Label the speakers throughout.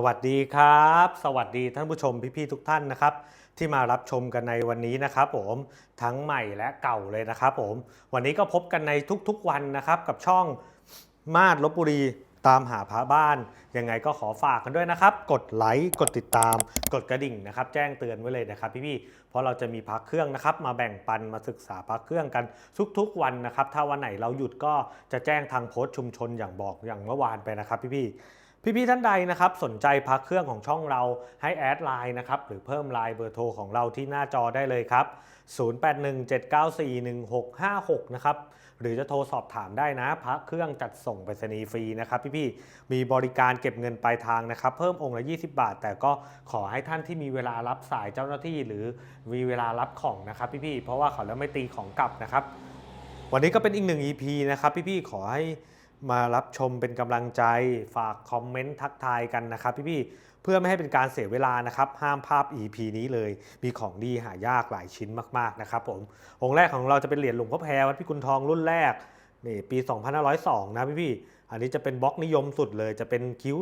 Speaker 1: สวัสดีครับ สวัสดีท่านผู้ชมพี่ๆทุกท่านนะครับ ที่มารับชมกันในวันนี้นะครับผมทั้งใหม่และเก่าเลยนะครับผมวันนี้ก็พบกันในทุกๆวันนะครับกับช่องมาดลบบุรีตามหาพระบ้าน ยังไงก็ขอฝากกันด้วยนะครับ กดไลค์กดติดตาม กดกระดิ่งนะครับ แจ้งเตือนไว้เลยนะครับพี่ๆเพราะเราจะมีพักเครื่องนะครับ มาแบ่งปันมาศึกษาพักเครื่องกันทุกๆวันนะครับ ถ้าวันไหนเราหยุดก็จะแจ้งทางโพสต์ชุมชนอย่างบอกอย่างเมื่อวานไปนะครับพี่ๆ พี่ๆท่านใดนะครับสนใจพักเครื่องของช่องเราให้แอดไลน์นะครับหรือเพิ่มไลน์เบอร์โทรของเราที่หน้าจอได้เลยครับ 0817941656 นะครับหรือจะโทรสอบถามได้นะพักเครื่องจัดส่งไปรษณีย์ฟรีนะครับพี่ๆมีบริการเก็บเงินปลายทางนะครับ เพิ่มองค์ละ 20 บาท แต่ก็ขอให้ท่านที่มีเวลารับสายเจ้าหน้าที่ หรือมีเวลารับของนะครับพี่ๆเพราะว่าเขาแล้วไม่ตีของกลับนะครับ วันนี้ก็เป็นอีกหนึ่ง EP นะครับพี่ๆขอให้ มารับชมเป็นกำลังใจฝากคอมเมนต์ทักทายกันนะครับพี่ๆเพื่อไม่ให้เป็นการเสียเวลานะครับห้ามภาพ EP นี้เลย มีของดีหายากหลายชิ้นมากๆนะครับผมองค์แรกของเราจะเป็นเหรียญหลวงพ่อแพรวัดพิกุลทองรุ่นแรกนี่ปี2502 นะพี่ๆอันนี้จะเป็นบล็อกนิยมสุดเลย จะเป็นคิ้ว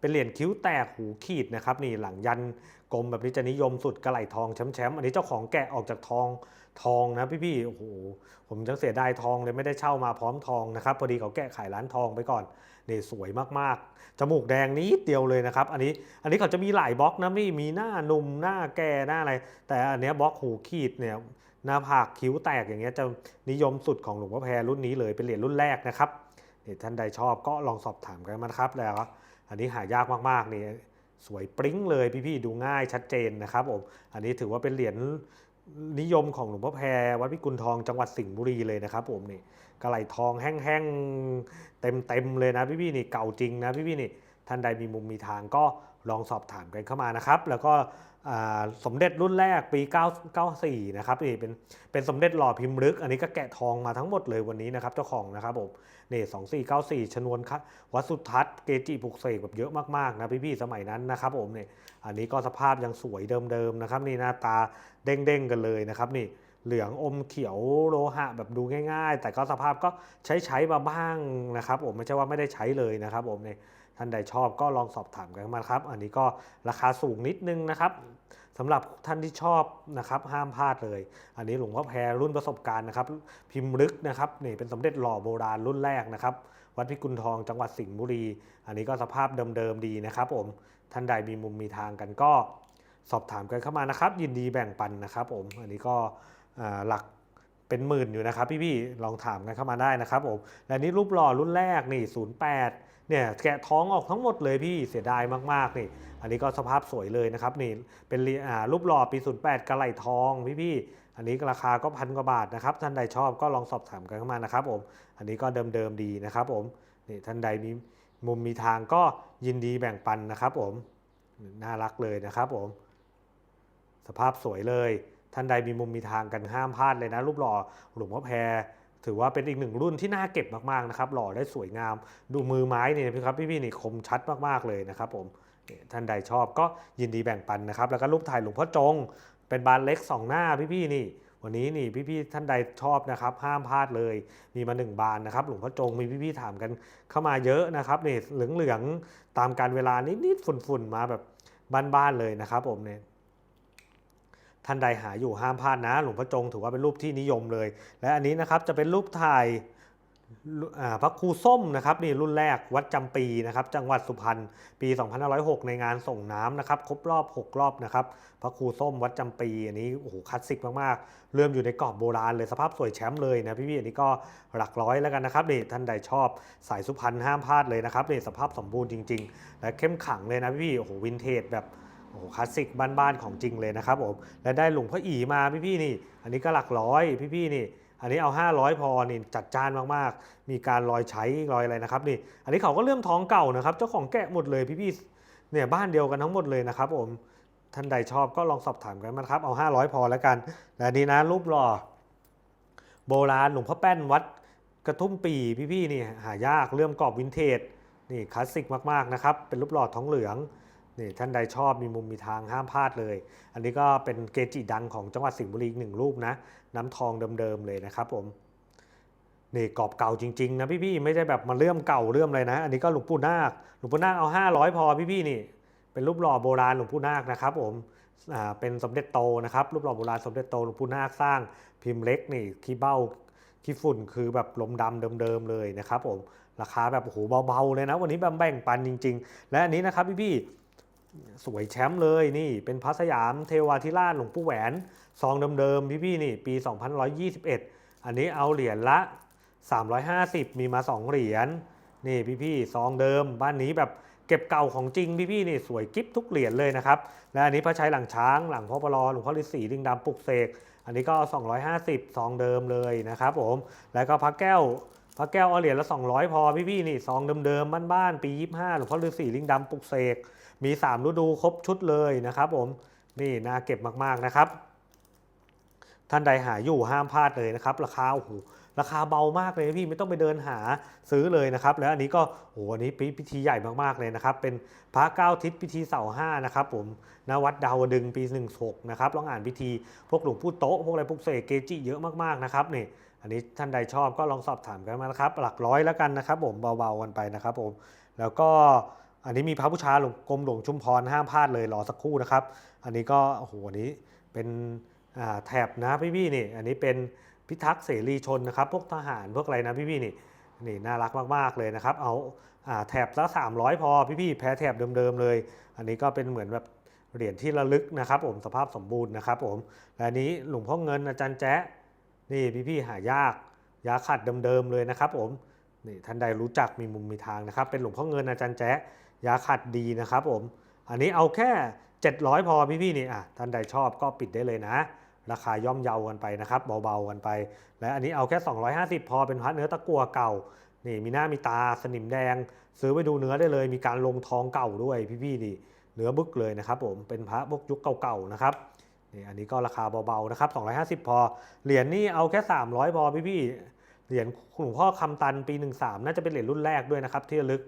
Speaker 1: เป็นเหรียญคิ้วแตกหูขีดนะครับนี่หลังยันกลมแบบนี้จะนิยมสุดกระไหลทองแชมป์ๆอันนี้เจ้าของแกะออกจากทอง ทองนะพี่ๆโอ้โหผมจังเสียดายทองเลยไม่ได้เช่ามาพร้อมทองนะครับพอดีเขาแกะขายร้านทองไปก่อนนี่สวยมากๆ จมูกแดงนิดเดียวเลยนะครับ อันนี้อันนี้เขาจะมีหลายบล็อกนะพี่มีหน้าหนุ่มหน้าแก่หน้าอะไร แต่อันเนี้ยบล็อกหูขีดเนี่ยหน้าผากคิ้วแตกอย่างเงี้ยจะนิยมสุดของหลวงพ่อแพรรุ่นนี้เลยเป็นเหรียญรุ่นแรกนะครับนี่ท่านใดชอบก็ลองสอบถามกันมาครับแล้วอันนี้หายากมากๆนี่สวยปริ้งเลยพี่ๆดูง่ายชัดเจนนะครับผมอันนี้ถือว่าเป็นเหรียญ นิยมของหลวงพ่อแพรวัดพิกุลทองจังหวัดสิงห์บุรีเลยนะครับผมนี่กระไหลทองแห้งๆเต็มๆเลยนะพี่ๆนี่เก่าจริงนะพี่ๆนี่ ท่านใดมีมุมมีทางก็ลองสอบถามกันเข้ามานะครับ แล้วก็สมเด็จรุ่นแรกปี 9 94 นะครับนี่เป็นเป็นสมเด็จหล่อพิมพ์ลึก อันนี้ก็แกะทองมาทั้งหมดเลยวันนี้นะครับเจ้าของนะครับผมนี่2494 ชนวนครับวัดสุทัศน์เกจิปลุกเสกแบบเยอะมากๆนะพี่ๆสมัยนั้นนะครับผมเนี่ยอันนี้ก็สภาพยังสวยเดิมๆนะครับนี่หน้าตาเด้งๆกันเลยนะครับนี่เหลืองอมเขียวโลหะแบบดูง่าย ๆ แต่ก็สภาพก็ใช้ใช้ๆมาบ้างนะครับผมไม่ใช่ว่าไม่ได้ใช้เลยนะครับผมเนี่ย ท่านใดชอบก็ลองสอบถามกันมาครับ อันนี้ก็ราคาสูงนิดนึงนะครับสำหรับท่านที่ชอบนะครับห้ามพลาดเลย อันนี้หลวงพ่อแพรรุ่นประสบการณ์นะครับ พิมพ์ลึกนะครับนี่เป็นสมเด็จหล่อโบราณรุ่นแรกนะครับ วัดพิกุลทองจังหวัดสิงห์บุรี อันนี้ก็สภาพเดิมๆดีนะครับ ผมท่านใดมีมุมมีทางกันก็สอบถามกันเข้ามานะครับ ยินดีแบ่งปันนะครับ ผมอันนี้ก็หลักเป็นหมื่นอยู่นะครับ พี่ๆลองถามกันเข้ามาได้นะครับผมและนี่รูปหล่อรุ่นแรกนี่08 เนี่ยแกะท้องออกทั้งหมดเลยพี่เสียดายมากๆนี่ อันนี้ก็สภาพสวยเลยนะครับนี่เป็นรูปหล่อปี 08กระไหลทองพี่ๆอันนี้ราคาก็พันกว่าบาทนะครับท่านใดชอบก็ลองสอบถามกันเข้ามานะครับผมอันนี้ก็เดิมๆดีนะครับผมนี่ท่านใดมีมุมมีทางก็ยินดีแบ่งปันนะครับผมน่ารักเลยนะครับผมสภาพสวยเลย ท่านใดมีมุมมีทางกันห้ามพลาดเลยนะ รูปหล่อหลวงพ่อแพร ถือว่าเป็นอีกหนึ่งรุ่นที่น่าเก็บมากๆนะครับหล่อได้สวยงาม ดูมือไม้เนี่ยพี่ครับพี่ๆนี่คมชัดมากๆเลยนะครับผมท่านใดชอบก็ยินดีแบ่งปันนะครับ แล้วก็รูปถ่ายหลวงพ่อจง เป็นบานเล็กสองหน้าพี่ๆนี่ วันนี้นี่พี่ๆท่านใดชอบนะครับ ห้ามพลาดเลย มีมาหนึ่งบานนะครับ หลวงพ่อจงมีพี่ๆถามกันเข้ามาเยอะนะครับนี่เหลืองๆตามการเวลานิดๆฝุ่นๆมาแบบบ้านๆเลยนะครับผมเนี่ย ท่านใดหาอยู่ห้ามพลาดนะ หลวงพ่อจงถือว่าเป็นรูปที่นิยมเลย และอันนี้นะครับจะเป็นรูปถ่ายพระครูส้มนะครับนี่รุ่นแรกวัดจำปีนะครับจังหวัดสุพรรณปี 2506 ในงานส่งน้ำนะครับครบรอบ 6 รอบนะครับพระครูส้มวัดจำปีอันนี้โอ้โหคลาสสิกมากๆ เริ่มอยู่ในกรอบโบราณเลยสภาพสวยแชมป์เลยนะพี่ๆอันนี้ก็หลักร้อยแล้วกันนะครับนี่ท่านใดชอบสายสุพรรณห้ามพลาดเลยนะครับนี่สภาพสมบูรณ์จริง ๆ และเข้มขังเลยนะพี่ๆโอ้โหวินเทจแบบ โอ้โหคลาสสิกบ้านๆของจริงเลยนะครับผมและได้หลวงพ่ออีมาพี่ๆนี่ อันนี้ก็หลักร้อยพี่ๆนี่ อันนี้เอา 500 พอนี่จัดจ้านมากๆ มีการรอยใช้รอยอะไรนะครับนี่ อันนี้เขาก็เลื่อมท้องเก่านะครับ เจ้าของแกะหมดเลยพี่ๆเนี่ยบ้านเดียวกันทั้งหมดเลยนะครับผมท่านใดชอบก็ลองสอบถามกันมาครับเอา 500 พอแล้วกันและนี้นะรูปหล่อโบราณหลวงพ่อแป้นวัดกระทุ่มปีพี่ๆนี่หายากเลื่อมกรอบวินเทจนี่คลาสสิกมากๆนะครับเป็นรูปหล่อท้องเหลือง นี่ท่านใดชอบมีมุมมีทางห้ามพลาดเลย อันนี้ก็เป็นเกจิดังของจังหวัดสิงห์บุรีอีกหนึ่งรูปนะ น้ำทองเดิมๆเลยนะครับผมนี่กรอบเก่าจริงๆนะพี่ๆไม่ได้แบบมาเลื่อมเก่าเลื่อมอะไรนะ อันนี้ก็หลวงปู่นาคหลวงปู่นาคเอา 500 พอพี่ๆนี่ เป็นรูปหล่อโบราณหลวงปู่นาคนะครับผมอ่าเป็นสมเด็จโตนะครับรูปหล่อโบราณสมเด็จโตหลวงปู่นาคสร้างพิมพ์เล็กนี่ขี้เบ้าขี้ฝุ่นคือแบบลมดำเดิมๆเลยนะครับผมราคาแบบโอ้โหเบาๆเลยนะ วันนี้แบบแบ่งปันจริง ๆ และอันนี้นะครับพี่ๆ สวยแชมป์เลยนี่เป็นพระสยามเทวาธิราชหลวงปู่แหวนซองเดิมๆพี่ๆนี่ปี 2121 อันนี้เอาเหรียญละ 350 มีมา 2 เหรียญนี่พี่ๆซองเดิม บ้านนี้แบบเก็บเก่าของจริงพี่ๆนี่สวยกิ๊บทุกเหรียญเลยนะครับและอันนี้พระชัยหลังช้างหลังพ่อปลอหลวงพ่อฤาษีลิงดำปลุกเสกอันนี้ก็ 250 ซองเดิมเลยนะครับผมแล้วก็พระแก้ว พระแก้วอเหรียญละ200 พอพี่ๆนี่ซองเดิมๆบ้านๆปี 25หลวงพ่อฤาษีลิงดำปลุกเสกมี 3 ฤดูครบชุดเลยนะครับผมนี่น่าเก็บมากๆนะครับ ท่านใดหาอยู่ห้ามพลาดเลยนะครับ ราคาโอ้โหราคาเบามากเลยพี่ไม่ต้องไปเดินหาซื้อเลยนะครับ แล้วอันนี้ก็โอ้โหอันนี้พิธีใหญ่มากๆเลยนะครับ เป็นพระเก้าทิศพิธีเสาห้านะครับ ผมณวัดดาวดึงปี 16 นะครับลองอ่านพิธีพวกหลวงปู่โต๊ะพวกอะไรพวกเสกเกจิเยอะมากๆนะครับนี่ อันนี้ท่านใดชอบก็ลองสอบถามกันมานะครับ หลักร้อยแล้วกันนะครับ ผมเบาๆกันไปนะครับผมแล้วก็อันนี้มีพระบูชาหลวงกรมหลวงชุมพรห้ามพลาดเลยรอสักครู่นะครับ อันนี้ก็โอ้โหอันนี้เป็นแถบนะพี่ๆนี่ อันนี้เป็นพิทักษ์เสรีชนนะครับ พวกทหารพวกอะไรนะพี่ๆนี่นี่น่ารักมากๆเลยนะครับ เอาแถบละ300 พอพี่ๆแพ้แถบเดิมๆเลย อันนี้ก็เป็นเหมือนแบบเหรียญที่ระลึกนะครับ ผมสภาพสมบูรณ์นะครับ ผมและอันนี้หลวงพ่อเงินอาจารย์แจ๊ นี่พี่ๆหายากยาขัดเดิมๆเลยนะครับผมนี่ท่านใดรู้จักมีมุมมีทางนะครับ เป็นหลวงพ่อเงินอาจารย์แจ๊ยาขัดดีนะครับผมอันนี้เอาแค่ 700 พอพี่ๆนี่อะท่านใดชอบก็ปิดได้เลยนะ ราคาย่อมเยากันไปนะครับเบาๆกันไป และอันนี้เอาแค่ 250 พอเป็นพัดเนื้อตะกัวเก่านี่มีหน้ามีตาสนิมแดง ซื้อไปดูเนื้อได้เลย มีการลงทองเก่าด้วยพี่ๆนี่เนื้อบึกเลยนะครับผมเป็นพระพวกยุคเก่าๆนะครับ นี่อันนี้ก็ราคาเบาๆนะครับ 250 พอ เหรียญนี่เอาแค่ 300 พอพี่ๆ เหรียญหลวงพ่อคำตันปี 13 น่าจะเป็นเหรียญรุ่นแรกด้วยนะครับ ที่ระลึก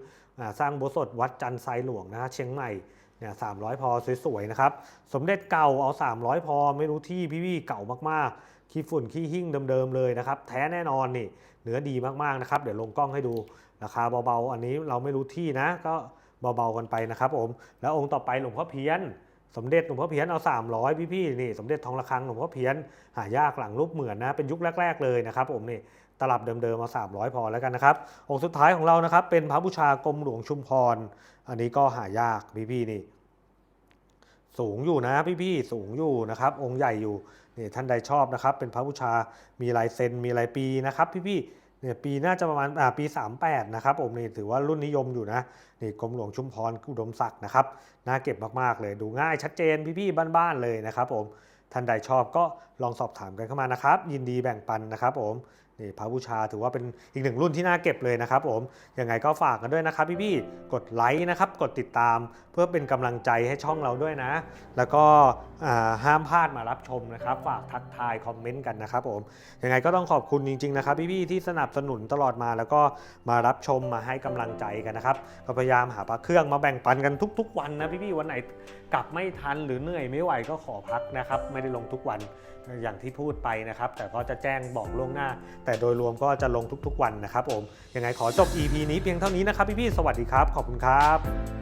Speaker 1: สร้างโบสถวัดจันทร์ไซหลวงนะฮะเชียงใหม่เนี่ยสามพอสวยๆนะครับ สมเด็จเก่าเอา 300 พอไม่รู้ที่พี่ๆเก่ามากๆ ขี้ฝุ่นขี้หิ้งเดิมๆเลยนะครับ แท้แน่นอนนี่เนื้อดีมากๆนะครับ เดี๋ยวลงกล้องให้ดูราคาเบาๆ อันนี้เราไม่รู้ที่นะ ก็เบาๆกันไปนะครับผมแล้วองค์ต่อไปหลวงพ่อเพี้ยน สมเด็จหลวงพ่อเพี้ยนเอา 300 พี่ๆนี่สมเด็จทองระฆังหลวงพ่อเพี้ยนหายากหลังรูปเหมือนนะเป็นยุคแรก ๆ เลยนะครับผมนี่ตลับเดิมๆมา300 พอแล้วกันนะครับองค์สุดท้ายของเรานะครับเป็นพระบูชากรมหลวงชุมพร อันนี้ก็หายากพี่ๆนี่ สูงอยู่นะพี่ๆสูงอยู่นะครับ องค์ใหญ่อยู่นี่ท่านใดชอบนะครับ เป็นพระบูชามีลายเซ็นมีลายปีนะครับ พี่ๆ เนี่ยปีน่าจะประมาณอ่าปี 38 นะครับผมนี่ถือว่ารุ่นนิยมอยู่นะนี่กรมหลวงชุมพรอุดมศักดิ์นะครับน่าเก็บมากๆเลยดูง่ายชัดเจนพี่ๆบ้านๆเลยนะครับผมท่านใดชอบก็ลองสอบถามกันเข้ามานะครับ ยินดีแบ่งปันนะครับผม นี่พระบูชาถือว่าเป็นอีกหนึ่งรุ่นที่น่าเก็บเลยนะครับผมยังไงก็ฝากกันด้วยนะครับพี่ๆกดไลค์นะครับกดติดตามเพื่อเป็นกำลังใจให้ช่องเราด้วยนะ แล้วก็ห้ามพลาดมารับชมนะครับ ฝากทักทายคอมเมนต์กันนะครับผมยังไงก็ต้องขอบคุณจริงๆนะครับพี่ๆที่สนับสนุนตลอดมาแล้วก็มารับชมมาให้กำลังใจกันนะครับก็พยายามหาปลาเครื่องมาแบ่งปันกันทุก ๆ วันนะพี่ๆวันไหนกลับไม่ทันหรือเหนื่อยไม่ไหวก็ขอพักนะครับ ไม่ได้ลงทุกวันอย่างที่พูดไปนะครับ แต่ก็จะแจ้งบอกล่วงหน้าแต่แต่โดยรวมก็จะลงทุกๆวันนะครับผมยังไงขอจบ EP นี้เพียงเท่านี้นะครับพี่ๆสวัสดีครับ ขอบคุณครับ